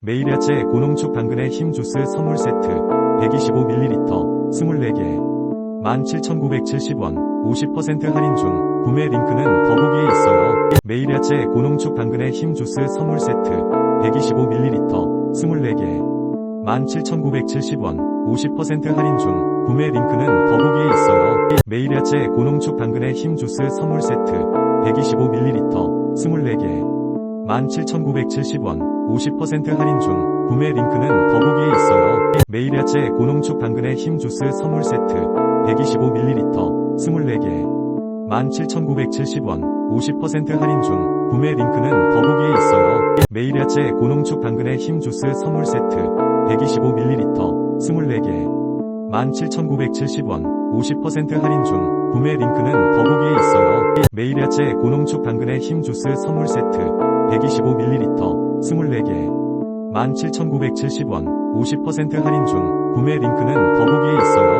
매일 야채 고농축 당근의 힘 주스 선물 세트 125ml 24개 17,970원 50% 할인 중 구매 링크는 더보기에 있어요. 매일 야채 고농축 당근의 힘 주스 선물 세트 125ml 24개 17,970원 50% 할인 중 구매 링크는 더보기에 있어요. 매일 야채 고농축 당근의 힘 주스 선물 세트 125ml 24개 17,970원 50% 할인 중 구매 링크는 더보기에 있어요. 매일 야채 고농축 당근의 힘 주스 선물 세트 125ml 24개 17,970원 50% 할인 중 구매 링크는 더보기에 있어요. 매일 야채 고농축 당근의 힘 주스 선물 세트 125ml 24개 17,970원 50% 할인 중 구매 링크는 더보기에 있어요. 매일 야채 고농축 당근의 힘 주스 선물 세트 125ml 24개 17,970원 50% 할인 중 구매 링크는 더보기에 있어요.